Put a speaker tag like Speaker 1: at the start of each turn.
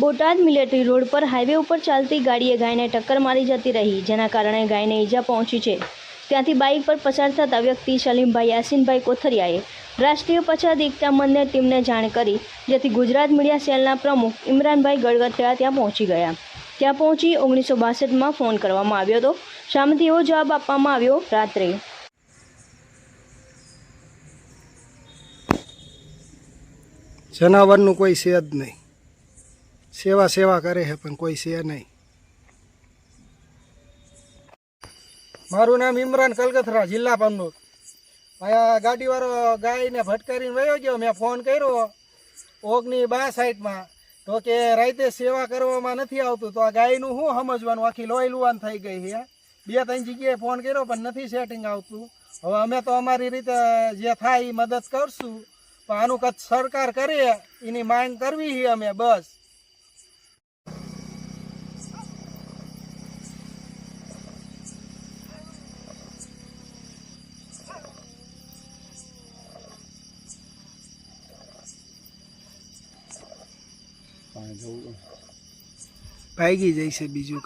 Speaker 1: Botad military road પર highway ઉપર ચાલતી ગાડીએ ગાયને ટક્કર મારી જતી રહી, જેના કારણે ગાયને ઈજા પહોંચી છે. ત્યાંથી બાઇક પર પસાર થતા વ્યક્તિ સલીમભાઈ યાસીનભાઈ કોથરિયાએ રાષ્ટ્રીય પછાત એકતા મંદિર ટીમને જાણ કરી, જેથી ગુજરાત મીડિયા સેલના પ્રમુખ ઇમરાનભાઈ ગળગથિયા ત્યાં પહોંચી ગયા. ત્યાં પહોંચી ઓગણીસો બાસઠમાં ફોન કરવામાં આવ્યો હતો. સામેથી એવો જવાબ આપવામાં આવ્યો રાત્રે.
Speaker 2: જનાવરનું કોઈ છે નહીં. સેવા સેવા કરે છે, પણ કોઈ છે નહીં. મારું નામ ઇમરાન કલકથરા, જિલ્લા પંદર અહીંયા ગાડીવાળો ગાયને ભટકારીને વયો ગયો, મેં ફોન કર્યો. ઓગની બા સાઈડમાં. તો કે રાતે સેવા કરવામાં નથી આવતું, તો આ ગાયનું શું સમજવાનું? આખી લોહી લુવાન થઈ ગઈ છે. બે ત્રણ જગ્યાએ ફોન કર્યો, પણ નથી સેટિંગ આવતું. હવે અમે તો અમારી રીતે જે થાય એ મદદ કરશું. પણ આનું કચ્છ સરકાર કરે, એની માંગ કરવી છે અમે, બસ. ભાગી જાય છે બીજું કઈ.